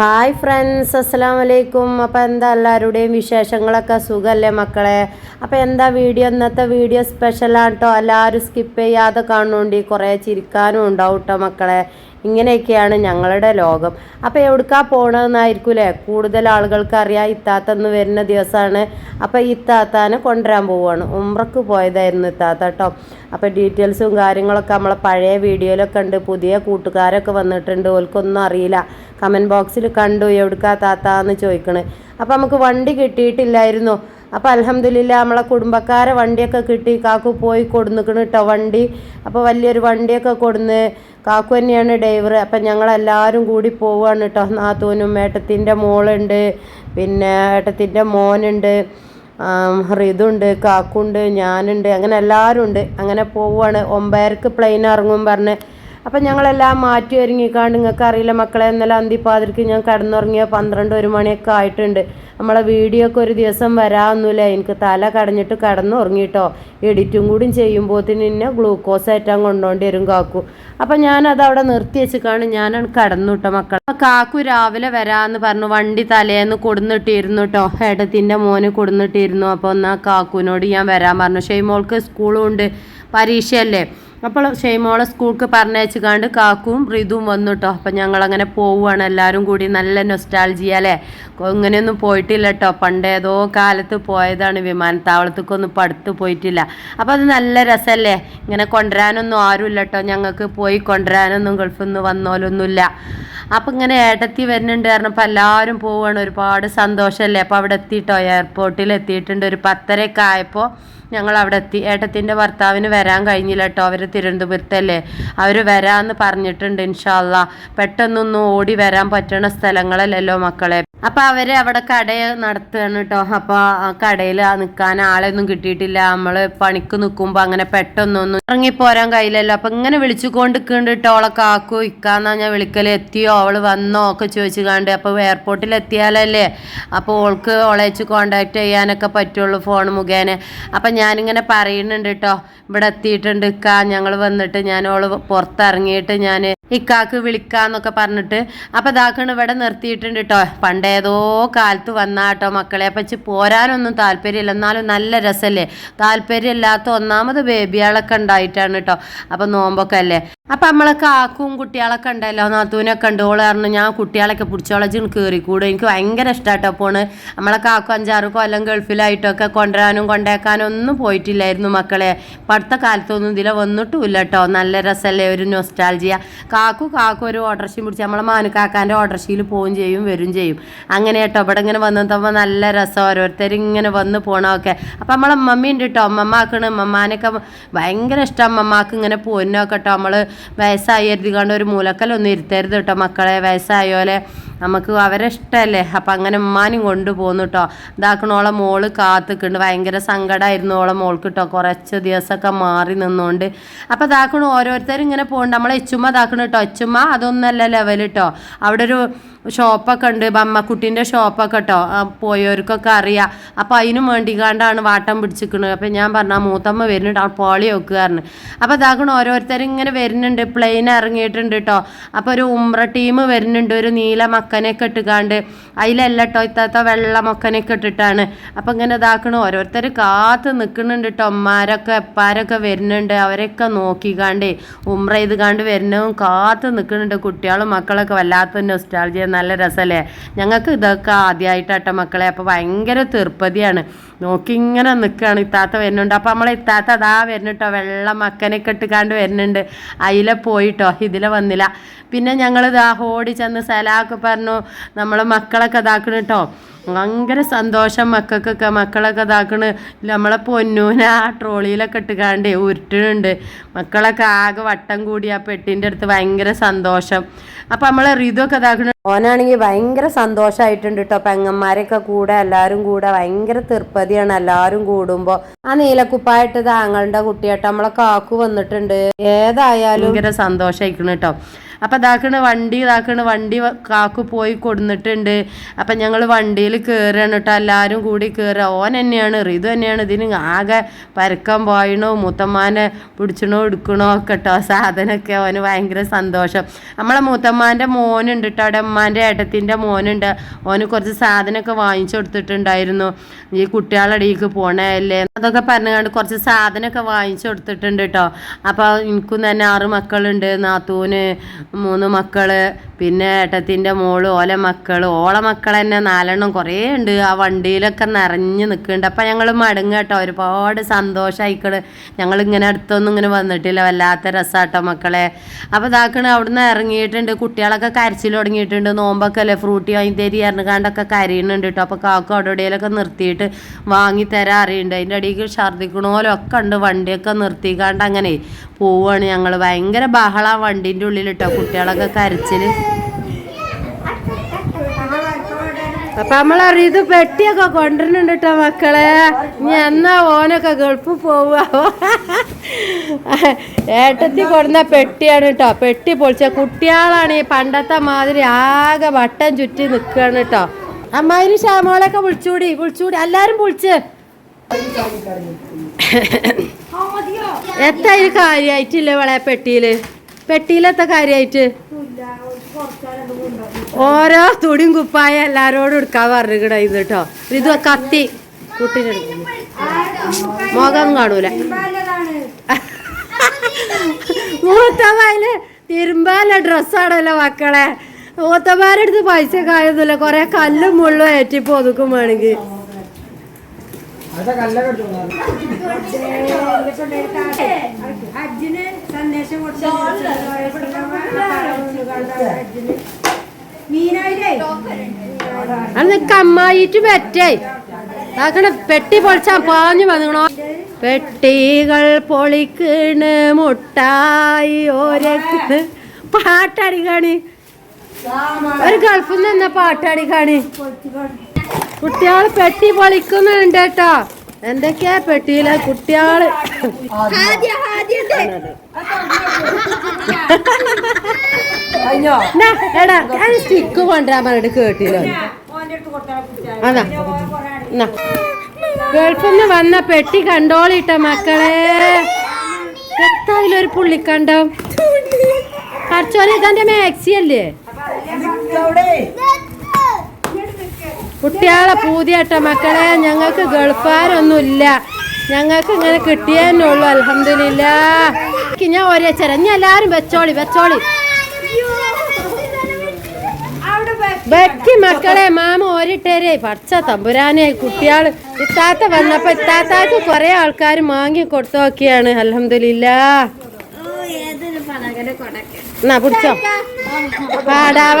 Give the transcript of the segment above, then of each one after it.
Hi friends അസ്സലാം വലൈക്കും അപ്പോൾ എന്താ എല്ലാവരുടെയും വിശേഷങ്ങളൊക്കെ? സുഖമല്ലേ മക്കളെ? അപ്പോൾ എന്താ വീഡിയോ? ഇന്നത്തെ വീഡിയോ സ്പെഷ്യലാണ് കേട്ടോ എല്ലാവരും സ്കിപ്പ് ചെയ്യാതെ കാണുന്നുണ്ട് കുറേ ചിരിക്കാനും ഉണ്ടാവും കേട്ടോ മക്കളെ. ഇങ്ങനെയൊക്കെയാണ് ഞങ്ങളുടെ ലോകം. അപ്പോൾ എവിടുക്കാ പോകണമെന്നായിരിക്കൂലേ കൂടുതൽ ആളുകൾക്ക് അറിയാം ഇത്താത്തന്ന് വരുന്ന ദിവസമാണ്. അപ്പോൾ ഇത്താത്താനെ കൊണ്ടുവരാൻ പോവുകയാണ് ഉമ്രക്ക് പോയതായിരുന്നു ഇത്താത്ത കേട്ടോ അപ്പോൾ ഡീറ്റെയിൽസും കാര്യങ്ങളൊക്കെ നമ്മളെ പഴയ വീഡിയോയിലൊക്കെ ഉണ്ട്. പുതിയ കൂട്ടുകാരൊക്കെ വന്നിട്ടുണ്ട്. ഓൽക്കൊന്നും അറിയില്ല. കമന്റ് ബോക്സിൽ കണ്ടു എവിടുക്കാ താത്താന്ന് ചോദിക്കണേ. അപ്പോൾ നമുക്ക് വണ്ടി കിട്ടിയിട്ടില്ലായിരുന്നു. അപ്പോൾ അലഹമ്മദില്ല നമ്മളെ കുടുംബക്കാരെ വണ്ടിയൊക്കെ കിട്ടി കാക്കു പോയി കൊടുന്നിക്കണ് കേട്ടോ വണ്ടി. അപ്പോൾ വലിയൊരു വണ്ടിയൊക്കെ കൊടുന്ന് കാക്കു തന്നെയാണ് ഡ്രൈവർ. അപ്പം ഞങ്ങളെല്ലാവരും കൂടി പോവുകയാണ് കേട്ടോ നാത്തൂനും ഏട്ടത്തിന്റെ മോളുണ്ട് പിന്നെ ഏട്ടത്തിന്റെ മോനുണ്ട് റിതുണ്ട് കാക്കുണ്ട് ഞാനുണ്ട് അങ്ങനെ എല്ലാവരും ഉണ്ട്. അങ്ങനെ പോവുകയാണ് ഒമ്പതരക്ക് പ്ലെയിൻ ഇറങ്ങും പറഞ്ഞ് അപ്പം ഞങ്ങളെല്ലാം മാറ്റി ഒരുങ്ങിക്കാണ്ട് നിങ്ങൾക്ക് അറിയില്ല മക്കളെ ഇന്നലെ അന്തിപ്പാതിരിക്ക് ഞാൻ കടന്നുറങ്ങിയ പന്ത്രണ്ട് ഒരു മണിയൊക്കെ ആയിട്ടുണ്ട്. നമ്മളെ വീഡിയോ ഒക്കെ ഒരു ദിവസം വരാമെന്നില്ല എനിക്ക് തല കടഞ്ഞിട്ട് കടന്നുറങ്ങിയിട്ടോ എഡിറ്റും കൂടി ചെയ്യുമ്പോഴത്തേന് എന്നെ ഗ്ലൂക്കോസ് ആയിട്ടാൻ കൊണ്ടുകൊണ്ട് വരും കാക്കു. അപ്പം ഞാനത് അവിടെ നിർത്തി വെച്ചിക്കാണ്. ഞാനാണ് കടന്നു കേട്ടോ മക്കൾ കാക്കു രാവിലെ വരാമെന്ന് പറഞ്ഞു. വണ്ടി തലേന്ന് കൊടുന്നിട്ടിരുന്നു കേട്ടോ ഏടത്തിന്റെ മോന് കൊടുന്നിട്ടിരുന്നു. അപ്പോൾ എന്നാൽ കാക്കുവിനോട് ഞാൻ വരാൻ പറഞ്ഞു. ഷെയ്മോൾക്ക് സ്കൂളും ഉണ്ട്. പരീക്ഷയല്ലേ? അപ്പോൾ ഷെയ്മോളെ സ്കൂൾക്ക് പറഞ്ഞയച്ചുകാണ്ട് കാക്കും റിതും വന്നു കേട്ടോ അപ്പം ഞങ്ങളങ്ങനെ പോവുകയാണ്. എല്ലാവരും കൂടി നല്ല നൊസ്റ്റാൾജിയ അല്ലേ? ഇങ്ങനെയൊന്നും പോയിട്ടില്ല കേട്ടോ പണ്ടേതോ കാലത്ത് പോയതാണ് വിമാനത്താവളത്തേക്കൊന്നും ഇപ്പം പോയിട്ടില്ല. അപ്പോൾ അത് നല്ല രസമല്ലേ? ഇങ്ങനെ കൊണ്ടുവരാനൊന്നും ആരുമില്ല കേട്ടോ ഞങ്ങൾക്ക് പോയി കൊണ്ടുവരാനൊന്നും ഗൾഫിൽ നിന്ന് വന്നോലൊന്നുമില്ല. അപ്പം ഇങ്ങനെ ഏട്ടത്തി വരുന്നുണ്ട് കാരണം പറഞ്ഞപ്പോൾ എല്ലാവരും പോവുകയാണ്. ഒരുപാട് സന്തോഷമല്ലേ? അപ്പോൾ അവിടെ എത്തിയിട്ടോ? എയർപോർട്ടിൽ എത്തിയിട്ടുണ്ട്. ഒരു പത്തരയൊക്കെ ആയപ്പോൾ ഞങ്ങൾ അവിടെ എത്തി ഏട്ടത്തിന്റെ ഭർത്താവിന് വരാൻ കഴിഞ്ഞില്ല കേട്ടോ അവർ തിരുവനന്തപുരത്തല്ലേ? അവർ വരാമെന്ന് പറഞ്ഞിട്ടുണ്ട് ഇൻഷാല്ല പെട്ടെന്നൊന്നും ഓടി വരാൻ പറ്റണ സ്ഥലങ്ങളല്ലല്ലോ മക്കളെ. അപ്പം അവർ അവിടെ കട നടത്തുകയാണ് കേട്ടോ അപ്പോൾ ആ കടയിൽ നിൽക്കാൻ ആളെയൊന്നും കിട്ടിയിട്ടില്ല. നമ്മൾ പണിക്ക് നിൽക്കുമ്പോൾ അങ്ങനെ പെട്ടെന്നൊന്നും ഇറങ്ങിപ്പോരാൻ കഴിയില്ലല്ലോ. അപ്പം ഇങ്ങനെ വിളിച്ചുകൊണ്ട് നിൽക്കുന്നുണ്ട് കേട്ടോ അവളെ കാക്കു ഇക്കാന്നാ ഞാൻ വിളിക്കൽ എത്തിയോ? അവൾ വന്നോ? ഒക്കെ ചോദിച്ചു കണ്ട് അപ്പോൾ എയർപോർട്ടിൽ എത്തിയാലല്ലേ? അപ്പോൾ ഓൾക്ക് ഓളേച്ച് കോണ്ടാക്ട് ചെയ്യാനൊക്കെ പറ്റുള്ളൂ ഫോൺ മുഖേന. അപ്പം ഞാനിങ്ങനെ പറയുന്നുണ്ട് കേട്ടോ ഇവിടെ എത്തിയിട്ടുണ്ട്. ഇക്ക ഞങ്ങൾ വന്നിട്ട് ഞാൻ ഓൾ പുറത്തിറങ്ങിയിട്ട് ഞാൻ ഇക്കാക്ക് വിളിക്കാന്നൊക്കെ പറഞ്ഞിട്ട് അപ്പം ഇതാക്കണ് ഇവിടെ നിർത്തിയിട്ടുണ്ട് കേട്ടോ പണ്ടേതോ കാലത്ത് വന്നാ കേട്ടോ മക്കളെ. അപ്പം പോരാനൊന്നും താല്പര്യമില്ല. എന്നാലും നല്ല രസമല്ലേ താല്പര്യമില്ലാത്ത ഒന്നാമത് ബേബികളൊക്കെ ഉണ്ടായിട്ടാണ് കേട്ടോ അപ്പം നോമ്പൊക്കെ അല്ലേ? അപ്പം നമ്മളെ കാക്കും കുട്ടികളൊക്കെ ഉണ്ടല്ലോ. നാത്തൂനൊക്കെ ഉണ്ട്. ഓൾ പറഞ്ഞു ഞാൻ കുട്ടികളൊക്കെ പിടിച്ചോളച്ച് കയറിക്കൂടും എനിക്ക് ഭയങ്കര ഇഷ്ടമായിട്ടോ പോണ്. നമ്മളെ കാക്കും അഞ്ചാറ് കൊല്ലം ഗൾഫിലായിട്ടൊക്കെ കൊണ്ടുവരാനും കൊണ്ടേക്കാനും ഒന്നും പോയിട്ടില്ലായിരുന്നു മക്കളെ. ഇപ്പം അടുത്ത കാലത്തൊന്നും ഇതിലെ വന്നിട്ടുമില്ല കേട്ടോ നല്ല രസമല്ലേ ഒരു നൊസ്റ്റാൾജിയ കാക്കു കാക്കു ഒരു ഓട്ടർഷയും പിടിച്ച് നമ്മളെ മാനുക്കാക്കാന്റെ ഓട്ടർഷയിൽ പോവുകയും ചെയ്യും വരും ചെയ്യും. അങ്ങനെ കേട്ടോ ഇവിടെ ഇങ്ങനെ വന്നിട്ടപ്പോൾ നല്ല രസം ഓരോരുത്തർ ഇങ്ങനെ വന്ന് പോകണമൊക്കെ അപ്പം നമ്മളെ അമ്മമ്മ ഉണ്ട് കേട്ടോ അമ്മമാക്കണ് അമ്മമാനൊക്കെ ഭയങ്കര ഇഷ്ടം അമ്മമാക്ക് ഇങ്ങനെ പോന്നൊക്കെ കേട്ടോ നമ്മൾ വയസ്സായി കണ്ട് ഒരു മൂലക്കലൊന്നും ഇരുത്തരുത് കേട്ടോ മക്കളെ. വയസ്സായോലെ നമുക്ക് അവരെ ഇഷ്ടമല്ലേ അപ്പം അങ്ങനെ ഉമ്മാനും കൊണ്ടുപോകുന്നു കേട്ടോ ഇതാക്കണോളെ മോൾ കാത്തുക്കുണ്ട്. ഭയങ്കര സങ്കടമായിരുന്നു ഓളെ മോൾക്ക് കേട്ടോ കുറച്ച് ദിവസമൊക്കെ മാറി നിന്നുകൊണ്ട് അപ്പം ഇതാക്കണ ഓരോരുത്തരും ഇങ്ങനെ പോകുന്നുണ്ട് നമ്മളെ എച്ചുമ്മ ഇതാക്കണ കേട്ടോ എച്ചുമ്മ അതൊന്നല്ല ലെവൽ കേട്ടോ അവിടെ ഒരു ഷോപ്പൊക്കെ ഉണ്ട്. ബമ്മക്കുട്ടീന്റെ ഷോപ്പൊക്കെ കേട്ടോ പോയവർക്കൊക്കെ അറിയാം. അപ്പം അതിനും വേണ്ടിക്കാണ്ടാണ് വാട്ടം പിടിച്ചിരിക്കുന്നത് അപ്പം ഞാൻ പറഞ്ഞാൽ മൂത്തമ്മ വരുന്നുണ്ട്. ആ പോളി വെക്കുകാരന് അപ്പം ഇതാക്കണം ഓരോരുത്തരും ഇങ്ങനെ വരുന്നുണ്ട്. പ്ലെയിൻ ഇറങ്ങിയിട്ടുണ്ട് കേട്ടോ അപ്പോൾ ഒരു ഉമ്ര ടീം വരുന്നുണ്ട്. ഒരു നീല മക്കനെയൊക്കെ ഇട്ടുകാണ്ട് അതിലല്ല കേട്ടോ ഇത്താത്ത വെള്ള മൊക്കനൊക്കെ ഇട്ടിട്ടാണ് അപ്പം ഇങ്ങനെ ഇതാക്കണം. ഓരോരുത്തർ കാത്ത് നിൽക്കുന്നുണ്ട് കേട്ടോ അമ്മാരൊക്കെ എപ്പാരൊക്കെ വരുന്നുണ്ട്. അവരൊക്കെ നോക്കിക്കാണ്ട് ഉമ്ര ചെയ്ത് കാണ്ട് വരുന്നതും കാത്ത് നിൽക്കുന്നുണ്ട് കുട്ടികളും മക്കളൊക്കെ. വല്ലാത്ത നൊസ്റ്റാൾജിയ നല്ല രസമല്ലേ ഞങ്ങൾക്ക് ഇതൊക്കെ ആദ്യമായിട്ടാട്ടോ മക്കളെ. അപ്പോൾ ഭയങ്കര തീർപ്പതിയാണ്. നോക്കി ഇങ്ങനെ നിൽക്കുകയാണ് ഇത്താത്ത വരുന്നുണ്ട്. അപ്പോൾ നമ്മളെ ഇത്താത്ത അതാ വരുന്നുട്ടോ. വെള്ളം മക്കനൊക്കെ ഇട്ടുകാണ്ട് വരുന്നുണ്ട്. അതിലെ പോയിട്ടോ. ഇതിലെ വന്നില്ല. പിന്നെ ഞങ്ങൾ ഇതാ ഓടി ചെന്ന് സലാക്ക് പറഞ്ഞു. നമ്മളെ മക്കളൊക്കെ ഇതാക്കണം കേട്ടോ ഭയങ്കര സന്തോഷം മക്കൾക്കൊക്കെ മക്കളൊക്കെ ഇതാക്കണ്. നമ്മളെ പൊന്നൂന ആ ട്രോളിയിലൊക്കെ ഇട്ടുകാണ്ട് ഉരുട്ടുന്നുണ്ട് മക്കളൊക്കെ ആകെ വട്ടം കൂടി ആ പെട്ടിന്റെ അടുത്ത് ഭയങ്കര സന്തോഷം. അപ്പം നമ്മളെ റിതൊക്കെ ഇതാക്കണ. ഓനാണെങ്കിൽ ഭയങ്കര സന്തോഷമായിട്ടുണ്ട് കേട്ടോ പെങ്ങന്മാരൊക്കെ കൂടെ എല്ലാവരും കൂടെ ഭയങ്കര തീർപ്പതിയാണ് എല്ലാവരും കൂടുമ്പോൾ ആ നീലക്കുപ്പായിട്ട് താങ്കളുടെ കുട്ടിയായിട്ട് നമ്മളെ കാക്കു വന്നിട്ടുണ്ട്. ഏതായാലും ഭയങ്കര സന്തോഷമായിരിക്കണം കേട്ടോ അപ്പം ഇതാക്കണ വണ്ടി ഇതാക്കണ വണ്ടി കാക്കു പോയി കൊടുന്നിട്ടുണ്ട്. അപ്പം ഞങ്ങൾ വണ്ടിയിൽ കയറുകയാണ് കേട്ടോ. എല്ലാവരും കൂടി കയറുക ഓൻ തന്നെയാണ് റിതു തന്നെയാണ്. ഇതിന് ആകെ പരക്കം പോയണോ മൂത്തമ്മാനെ പിടിച്ചണോ എടുക്കണോ ഒക്കെ കേട്ടോ സാധനമൊക്കെ ഓന് ഭയങ്കര സന്തോഷം. നമ്മളെ മൂത്തമ്മാന്റെ മോനുണ്ട് കേട്ടോ. അവിടെ അമ്മാന്റെ ഏട്ടത്തിന്റെ മോനുണ്ട്. ഓന് കുറച്ച് സാധനമൊക്കെ വാങ്ങിച്ചു കൊടുത്തിട്ടുണ്ടായിരുന്നു. ഈ കുട്ടികളുടെ പോണേല്ലേ അതൊക്കെ പറഞ്ഞുകൊണ്ട് കുറച്ച് സാധനമൊക്കെ വാങ്ങിച്ചു കൊടുത്തിട്ടുണ്ട് കേട്ടോ. അപ്പോൾ എനിക്കും തന്നെ ആറ് മക്കളുണ്ട്. നാത്തൂന് മൂന്ന് മക്കൾ പിന്നെ ഏട്ടത്തിന്റെ മോൾ ഓല മക്കൾ ഓള മക്കൾ തന്നെ നാലെണ്ണം കുറേ ഉണ്ട്. ആ വണ്ടിയിലൊക്കെ നിറഞ്ഞ് നിൽക്കുന്നുണ്ട് അപ്പം ഞങ്ങൾ മടങ്ങുക കേട്ടോ. ഒരുപാട് സന്തോഷമായിക്കൾ ഞങ്ങൾ ഇങ്ങനെ അടുത്തൊന്നും ഇങ്ങനെ വന്നിട്ടില്ല. വല്ലാത്ത രസാട്ടോ മക്കളെ. അപ്പോൾ ഇതാക്കണ അവിടുന്ന് ഇറങ്ങിയിട്ടുണ്ട് കുട്ടികളൊക്കെ കരച്ചിൽ തുടങ്ങിയിട്ടുണ്ട് നോമ്പൊക്കെ അല്ലേ? ഫ്രൂട്ടി വാങ്ങി തരി ഇറങ്ങാണ്ടൊക്കെ കരയുന്നുണ്ട് കേട്ടോ അപ്പോൾ കാക്കും അവിടെ എവിടെയെങ്കിലൊക്കെ നിർത്തിയിട്ട് വാങ്ങി തരാൻ അറിയുന്നുണ്ട് അതിന്റെ അടിയിൽ ഛർദ്ദിക്കണോലൊക്കെ ഉണ്ട് വണ്ടിയൊക്കെ നിർത്തിക്കാണ്ട് അങ്ങനെ പോവാണ് ഞങ്ങൾ ഭയങ്കര ബഹള വണ്ടീന്റെ ഉള്ളിൽ കേട്ടോ കുട്ടികളൊക്കെ കരച്ചിൽ. അപ്പൊ നമ്മളറിയത് പെട്ടിയൊക്കെ കൊണ്ടുവരുന്നുണ്ട് കേട്ടോ മക്കളെ. ഇനി എന്നാ ഓനൊക്കെ ഗൾഫ് പോവുക. ഏട്ടത്തി കൊടുന്ന പെട്ടിയാണ് കേട്ടോ പെട്ടി പൊളിച്ച കുട്ടികളാണ് ഈ പണ്ടത്തെ മാതിരി ആകെ വട്ടം ചുറ്റി നിൽക്കുകയാണ് കേട്ടോ അമ്മാതിരി ശ്യാമോളൊക്കെ വിളിച്ചുകൂടി വിളിച്ചുകൂടി എല്ലാരും വിളിച്ച്. എത്ര കാര്യമായിട്ടില്ലേ വളെ പെട്ടിയിൽ? പെട്ടിയിലെത്ത കാര്യമായിട്ട് ഓരോ തുടിയും കുപ്പായ എല്ലാരോടും എടുക്കാൻ പറഞ്ഞിക്കണ ഇത് കേട്ടോ ഇത് കത്തി. കുട്ടീനെ മുഖം കാണൂല. മൂത്തമായിൽ തിരുമ്പാല ഡ്രസ്സാണല്ലോ മക്കളെ. മൂത്തമാരെടുത്ത് പൈസ കായൊന്നുമില്ല കൊറേ കല്ലും മുള്ളും ഏറ്റിപ്പോ ഒതുക്കും വേണമെങ്കിൽ ഹജ്ജിന് സന്ദേശം കൊടുത്തു മീനായില്ലേ നിനക്ക് അമ്മായിട്ട് പെറ്റേ. ആക്കണ പെട്ടി പൊളിച്ചാ പാഞ്ഞു വന്നോ പെട്ടികൾ പൊളിക്കണ് മുട്ടായി ഓരക്ക്. പാട്ടടി കാണി. ഒരു ഗൾഫിൽ നിന്ന് പാട്ടടി കാണി. കുട്ടികൾ പെട്ടി പൊളിക്കുന്നുണ്ട് കേട്ടോ. എന്തൊക്കെയാ പെട്ടിയിലെ എന്നാ, എടാ അത് സ്റ്റിക്ക് കൊണ്ടുവരാൻ പറഞ്ഞിട്ട് കേട്ടില്ലോ. അതാ. ഗൾഫിൽ നിന്ന് വന്ന പെട്ടി കണ്ടോളിട്ട മക്കളെ. എത്തായാലും ഒരു പുള്ളിക്കണ്ടം? കറച്ചോനെ ഇതെന്റെ മാക്സി അല്ലേ? കുട്ടികളെ പൂതിയട്ട മക്കളെ. ഞങ്ങൾക്ക് ഗൾഫാരൊന്നുമില്ല. ഞങ്ങൾക്ക് ഇങ്ങനെ കിട്ടിയതന്നെ ഉള്ളു. അലഹമില്ല ഞാൻ ഒരേ ചെറ ഞാൻ എല്ലാരും വെച്ചോളി വെച്ചോളി. വെക്കി മക്കളെ മാമ ഓരിട്ടേരേ. പച്ച തമ്പുരാനെ കുട്ടിയാൾ ഇത്താത്ത വന്നപ്പോ ഇത്താത്താക്ക് കൊറേ ആൾക്കാർ മാങ്ങി കൊടുത്തു നോക്കിയാണ്. അലഹമില്ല എന്നാ പിടിച്ചോ പാടാവ.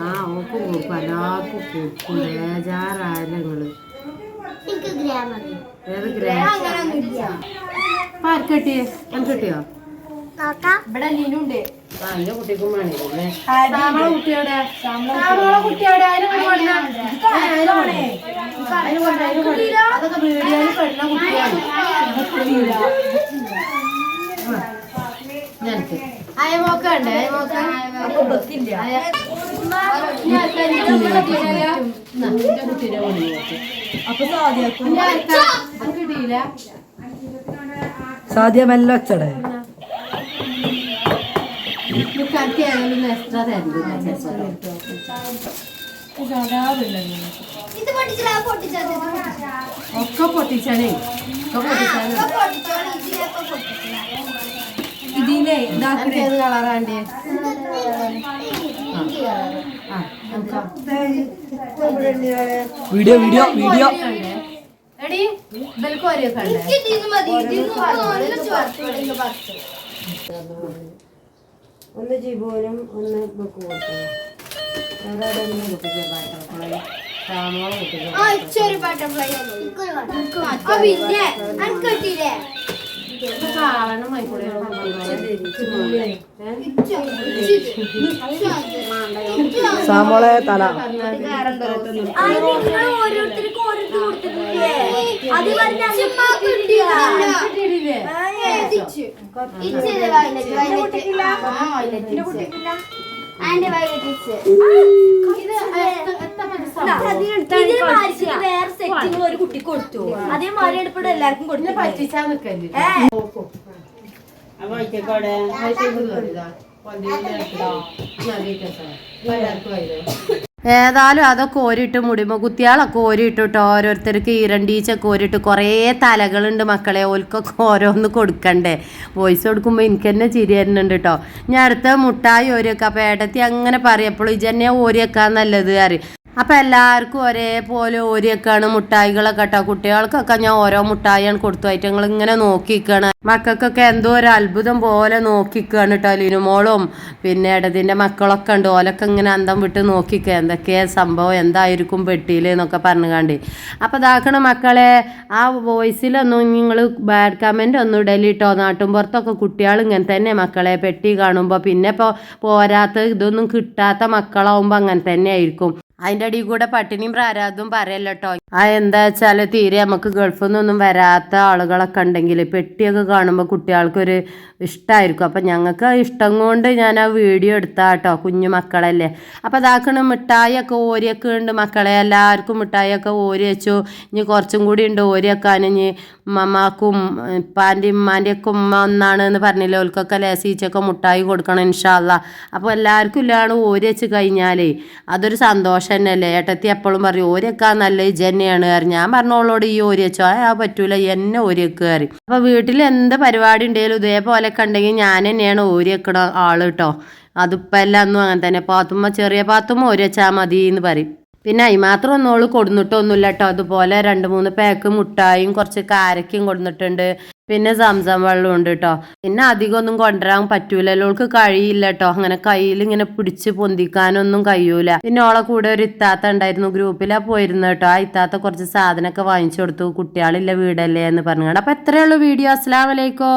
ആ ഓക്ക് കൊടുക്കും എല്ലാവർക്കും കൊടുക്കും ബേജാറായങ്ങൾ ഏത് ഗ്രാം കിട്ടിയേ? എനിക്ക് കിട്ടിയോ? ഇവിടെ ലീനുണ്ട് ആ എന്റെ കുട്ടിക്കും വേണേ സാമള കുട്ടിയോടെ സാമള കുട്ടിയോടെ. അതൊക്കെ വീഡിയോയിൽ പെടുന്ന കുട്ടിയാണ്. ഞനക്ക്. അയമോക്ക ഉണ്ട് അയമോക്ക സാധ്യ മെല്ല വെച്ചടേ. ഒക്കെ പൊട്ടിച്ചാണേ ഒക്കെ പൊട്ടിച്ചാണ് ഇതിനെ അനക്ക് ഏത് കളറാണ്ടേ വീഡിയോ വീഡിയോ വീഡിയോ? എടി ഒന്ന് ജിബുവിനും ഒന്ന് ബുക്ക് കൊടുത്തു. ഒരാളൊന്ന് കുട്ടിക്ക് പാട്ടോളെ സാമോളെ കുട്ടിക്ക് ആ സാമോളെ തല. ഓരോരുത്തർക്ക് ഓരോരുത്തർ കൊടുത്തിട്ടില്ലേ വേറെ ഒരു കുട്ടി കൊടുത്തു. അതേമാതിരി എടുപ്പിടെ എല്ലാവർക്കും കൊടുത്തു പറ്റിച്ചാ നിക്കല്ലേ ഏതായാലും അതൊക്കെ ഓരിട്ട് മുടിമ കുത്തിയാളൊക്കെ ഓരിട്ടിട്ട് ഓരോരുത്തർക്ക് ഈരണ്ടീച്ചൊക്കെ ഓരിട്ട് കുറേ തലകളുണ്ട് മക്കളെ. ഓൽക്കൊക്കെ ഓരോന്ന് കൊടുക്കണ്ടേ. വോയിസ് കൊടുക്കുമ്പോൾ എനിക്ക് തന്നെ ചിരി വരുന്നുണ്ട് കേട്ടോ ഞാൻ അടുത്ത മുട്ടായി ഓരിയൊക്കെ. അപ്പം ഏട്ടത്തി അങ്ങനെ പറയപ്പോൾ ഇജന്നെ ഓരിയൊക്കെ നല്ലത് അറിയും അപ്പം എല്ലാവർക്കും ഒരേപോലെ ഓരിയൊക്കെയാണ് മുട്ടായികളൊക്കെ കേട്ടോ. കുട്ടികൾക്കൊക്കെ ഞാൻ ഓരോ മുട്ടായിയാണ് കൊടുത്തു. ആയിട്ട് ഞങ്ങൾ ഇങ്ങനെ നോക്കിക്കാണ്. മക്കൾക്കൊക്കെ എന്തോ ഒരു അത്ഭുതം പോലെ നോക്കിക്കാണ് കേട്ടോ ലിനുമോളും. പിന്നെ ഇടതിന്റെ മക്കളൊക്കെ ഉണ്ട്. ഓലൊക്കെ ഇങ്ങനെ അന്തം വിട്ട് നോക്കിക്കുക എന്തൊക്കെയാ സംഭവം? എന്തായിരിക്കും പെട്ടിയിൽ എന്നൊക്കെ പറഞ്ഞുകാണ്ട്. അപ്പോൾ ഇതാക്കണ മക്കളെ ആ വോയിസിലൊന്നും നിങ്ങൾ ബാഡ് കമന്റ് ഒന്നും ഇടലിട്ടോ നാട്ടുമ്പുറത്തൊക്കെ കുട്ടികൾ ഇങ്ങനെ തന്നെ മക്കളെ പെട്ടി കാണുമ്പോൾ പിന്നെ ഇപ്പോൾ പോരാത്ത ഇതൊന്നും കിട്ടാത്ത മക്കളാവുമ്പോൾ അങ്ങനെ തന്നെ ആയിരിക്കും. അതിന്റെ അടിയിൽ കൂടെ പട്ടിണിയും പ്രാരാധവും പറയല്ലോ കേട്ടോ ആ എന്താ വെച്ചാൽ തീരെ നമുക്ക് ഗൾഫിൽ നിന്നൊന്നും വരാത്ത ആളുകളൊക്കെ ഉണ്ടെങ്കിൽ പെട്ടിയൊക്കെ കാണുമ്പോൾ കുട്ടികൾക്കൊരു ഇഷ്ടമായിരിക്കും അപ്പം ഞങ്ങൾക്ക് ഇഷ്ടം കൊണ്ട് ഞാൻ ആ വീഡിയോ എടുത്താ കേട്ടോ കുഞ്ഞു മക്കളല്ലേ. അപ്പം അതാക്കണ മിഠായിയൊക്കെ ഓരിയൊക്കെ ഉണ്ട് മക്കളെ എല്ലാവർക്കും മിഠായിയൊക്കെ ഓരി വെച്ചു. ഇനി കുറച്ചും കൂടി ഉണ്ട് ഓരി വെക്കാൻ ഇനി മമ്മാക്കും ഇപ്പാന്റെ ഉമ്മാന്റെ ഒക്കെ ഉമ്മ ഒന്നാണ് എന്ന് പറഞ്ഞില്ലേ ഓൽക്കൊക്കെ ലേസീച്ചൊക്കെ മുട്ടായി കൊടുക്കണം ഇൻഷാല്ല അപ്പോൾ എല്ലാവർക്കും ഇല്ലാണ് ഓരി വെച്ച് കഴിഞ്ഞാലേ അതൊരു സന്തോഷം തന്നെയല്ലേ? ഏട്ടത്തി എപ്പോഴും പറയും ഓരൊക്കെ നല്ല ഇജ് തന്നെയാണ് കയറി ഞാൻ പറഞ്ഞോളോട് ഈ ഓരി വെച്ചോ ആ പറ്റൂല. എന്നെ ഓരിയൊക്കെ. കയറി അപ്പോൾ വീട്ടിൽ എന്ത് പരിപാടി ഉണ്ടെങ്കിലും ഇതേപോലെയൊക്കെ ഉണ്ടെങ്കിൽ ഞാൻ തന്നെയാണ് ഓരി വെക്കണ ആൾ കേട്ടോ അതിപ്പോൾ എല്ലാം ഒന്നും അങ്ങനെ തന്നെ. പാത്തുമ്മ ചെറിയ പാത്തുമ്മ ഓരി വെച്ചാൽ മതി എന്ന് പറയും. പിന്നെ അതിന് മാത്രം ഒന്നും ഓൾ കേട്ടോ അതുപോലെ രണ്ട് മൂന്ന് പാക്ക് മുട്ടായും കുറച്ച് കാരക്കും കൊടുന്നിട്ടുണ്ട്. പിന്നെ സംസം വെള്ളം ഉണ്ട് കേട്ടോ പിന്നെ അധികം ഒന്നും കൊണ്ടുവരാൻ പറ്റൂലല്ലോ. ഓൾക്ക് കഴിയില്ല കേട്ടോ അങ്ങനെ കയ്യിൽ ഇങ്ങനെ പിടിച്ച് പൊന്തിക്കാനൊന്നും കഴിയൂല. പിന്നെ ഓളെ കൂടെ ഒരു ഇത്താത്ത ഉണ്ടായിരുന്നു. ഗ്രൂപ്പിലാ പോയിരുന്നു കേട്ടോ ആ ഇത്താത്ത കുറച്ച് സാധനമൊക്കെ വാങ്ങിച്ചു കൊടുത്തു. കുട്ടികളില്ല വീടല്ലേ എന്ന് പറഞ്ഞു അപ്പൊ എത്രയുള്ളൂ വീഡിയോ അസ്സലാമലൈക്കും